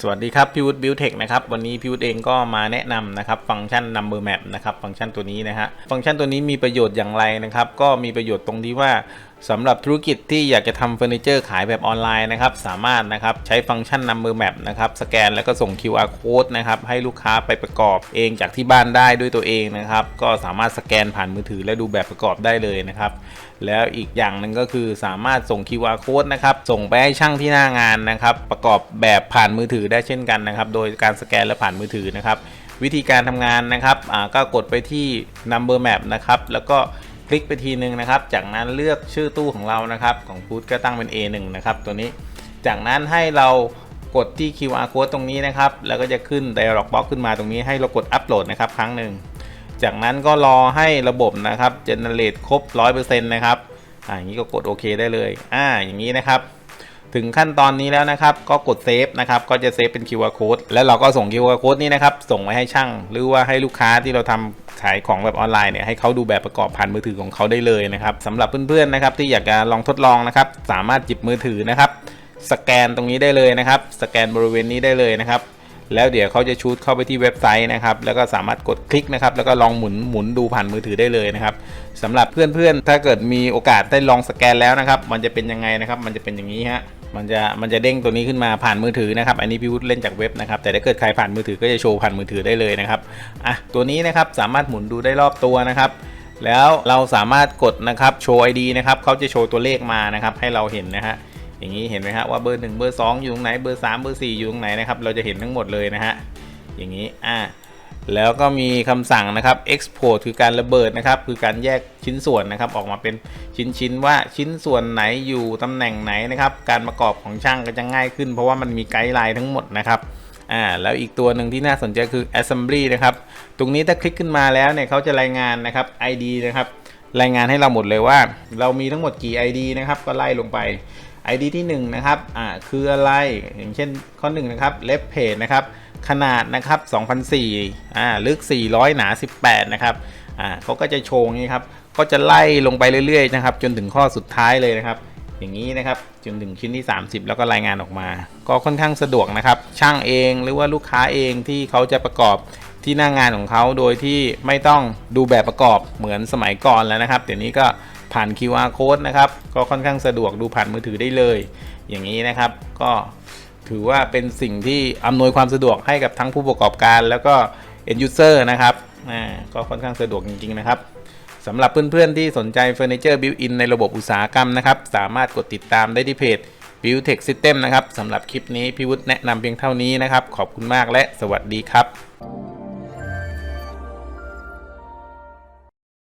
สวัสดีครับพิวุธบิวเทคนะครับวันนี้พิวุธเองก็มาแนะนำนะครับฟังก์ชัน number map นะครับฟังก์ชันตัวนี้นะฮะฟังก์ชันตัวนี้มีประโยชน์อย่างไรนะครับก็มีประโยชน์ตรงที่ว่า สำหรับธุรกิจที่อยากจะทำเฟอร์นิเจอร์ขายแบบออนไลน์นะครับสามารถนะครับใช้ฟังก์ชัน number map นะครับสแกนแล้วก็ส่ง QR code นะครับให้ลูกค้าไปประกอบเองจากที่บ้านได้ด้วยตัวเองนะครับก็สามารถสแกนผ่านมือถือและดูแบบประกอบได้เลยนะครับแล้วอีกอย่างหนึ่งก็คือสามารถส่ง QR code นะครับส่งไปให้ช่างที่หน้างานนะครับประกอบแบบผ่านมือถือได้เช่นกันนะครับโดยการสแกนและผ่านมือถือนะครับวิธีการทำงานนะครับก็กดไปที่ number map นะครับแล้วก็ คลิกไปทีนึงนะครับ จากนั้นเลือกชื่อตู้ของเรานะครับ ของพุทก็ตั้งเป็น A1 นะครับตัวนี้ จากนั้นให้เรากดที่ QR code ตรงนี้นะครับ แล้วก็จะขึ้น dialog box ขึ้นมาตรงนี้ให้เรากดอัปโหลดนะครับครั้งหนึ่ง จากนั้นก็รอให้ระบบนะครับ generate ครบ 100%นะครับ อ่าอย่างนี้ก็กดโอเคได้เลย อ่า อย่างนี้นะครับ ถึงขั้นตอนนี้แล้วนะครับ ก็กดเซฟนะครับ ก็จะเซฟเป็น QR code แล้วเราก็ส่ง QR code นี้นะครับ ส่งไปให้ช่าง หรือว่าให้ลูกค้าที่เราทำ ขายของแบบออนไลน์เนี่ยให้เขาดูแบบประกอบผ่านมือถือของเขาได้เลยนะครับสำหรับเพื่อนๆนะครับที่อยากจะลองทดลองนะครับสามารถจิบมือถือนะครับสแกนตรงนี้ได้เลยนะครับ สแกนบริเวณนี้ได้เลยนะครับ แล้วเดี๋ยวเขาจะชูดเข้าไปที่เว็บไซต์นะครับ แล้วก็สามารถกดคลิกนะครับ แล้วก็ลองหมุนหมุนดูผ่านมือถือได้เลยนะครับสำหรับเพื่อนๆ ถ้าเกิดมีโอกาสได้ลองสแกนแล้วนะครับ มันจะเป็นยังไงนะครับ มันจะเป็นอย่างนี้ฮะ มันจะมันจะเด้งตัวนี้ขึ้นมาผ่านมือถือนะครับ อันนี้พี่วุฒิเล่นจากเว็บนะครับ แต่ถ้าเกิดใครผ่านมือถือก็จะโชว์ผ่านมือถือได้เลยนะครับ อะ ตัวนี้นะครับสามารถหมุนดูได้รอบตัวนะครับ แล้วเราสามารถกดนะครับโชว์ ID นะครับเขาจะโชว์ตัวเลขมานะครับให้เราเห็นนะฮะ อย่างนี้เห็นไหมฮะว่าเบอร์ 1 เบอร์ 2 อยู่ตรงไหน เบอร์ 3 เบอร์ 4 อยู่ตรงไหนนะครับ เราจะเห็นทั้งหมดเลยนะฮะ อย่างนี้ อ่า แล้วก็มีคำสั่งนะครับ export คือการระเบิดนะครับ คือการแยกชิ้นส่วนนะครับ ออกมาเป็นชิ้นๆว่าชิ้นส่วนไหนอยู่ตำแหน่งไหนนะครับ การประกอบของช่างก็จะง่ายขึ้น เพราะว่ามันมีไกด์ไลน์ทั้งหมดนะครับอ่าแล้วอีกตัวหนึ่งที่น่าสนใจคือ assembly นะครับ ตรงนี้ถ้าคลิกขึ้นมาแล้วเนี่ยเขาจะรายงานนะครับ ID นะครับ รายงานให้เราหมดเลยว่า เรามีทั้งหมดกี่ ID นะครับ ก็ไล่ลงไป ID ที่1นะครับ อ่า คืออะไร อย่างเช่นข้อ1นะครับเลฟเพจนะครับ ขนาดนะครับ2004อ่าลึก 400 หนา 18 นะครับอ่าเขาก็จะโชว์อย่างนี้ครับก็จะไล่ลงไปเรื่อยๆนะครับจนถึงข้อสุดท้ายเลยนะครับ อย่างนี้นะครับจนถึงชิ้นที่ 30 แล้วก็รายงานออกมา ก็ค่อนข้างสะดวกนะครับ ช่างเองหรือว่าลูกค้าเองที่เขาจะประกอบที่หน้างานของเขาโดยที่ไม่ต้องดูแบบประกอบเหมือนสมัยก่อนแล้วนะครับ เดี๋ยวนี้ก็ผ่าน QR code นะครับ ก็ค่อนข้างสะดวกดูผ่านมือถือได้เลย อย่างนี้นะครับ ก็ ถือว่าเป็นสิ่งที่อำนวยความสะดวกให้กับทั้งผู้ประกอบการ แล้วก็ end user นะครับก็ค่อนข้างสะดวกจริง ๆ นะครับสำหรับเพื่อน ๆ ที่สนใจเฟอร์นิเจอร์บิวอินในระบบอุตสาหกรรมนะครับ สามารถกดติดตามได้ที่เพจ Build Tech System นะครับสำหรับคลิปนี้พี่วุฒิแนะนำเพียงเท่านี้นะครับ ขอบคุณมากและสวัสดีครับ